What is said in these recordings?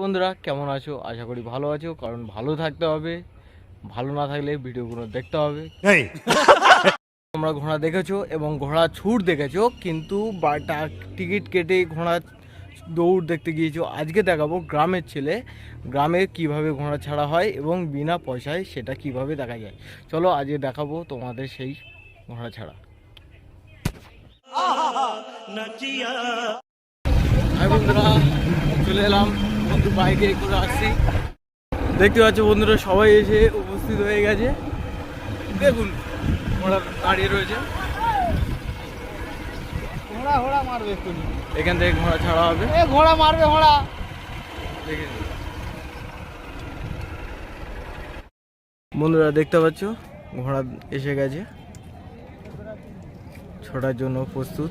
বন্ধুরা কেমন আছো? আশা করি ভালো আছো কারণ ভালো থাকতে হবে। ভালো না থাকলে ভিডিওগুলো দেখতে হবে। তোমরা ঘোড়া দেখেছ এবং ঘোড়া ছুট দেখেছ কিন্তু টিকিট কেটে ঘোড়া দৌড় দেখতে গিয়েছো। আজকে দেখাবো গ্রামের ছেলে গ্রামে কীভাবে ঘোড়া ছাড়া হয় এবং বিনা পয়সায় সেটা কীভাবে দেখা যায়। চলো আজকে দেখাবো তোমাদের সেই ঘোড়া ছাড়া। হাই বন্ধুরা চলে এলাম। বন্ধু বাইকে করে আসছি দেখতে পাচ্ছ বন্ধুরা সবাই এসে উপস্থিত হয়ে গেছে। দেখুন ওরা দাঁড়িয়ে রয়েছে। ঘোড়া ঘোড়া মারবে একটু এখান থেকে ঘোড়া ছাড়া হবে। এ ঘোড়া মারবে ঘোড়া। দেখে বন্ধুরা দেখতে পাচ্ছ? ঘোড়া এসে গেছে। ছোটার জন্য প্রস্তুত।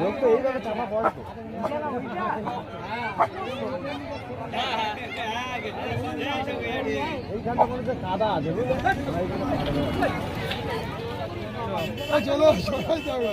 লোক তো এইভাবে চাপা পড়ে তো এইখানটা মনে হচ্ছে কাদা আছে চলো সবাই যাবে।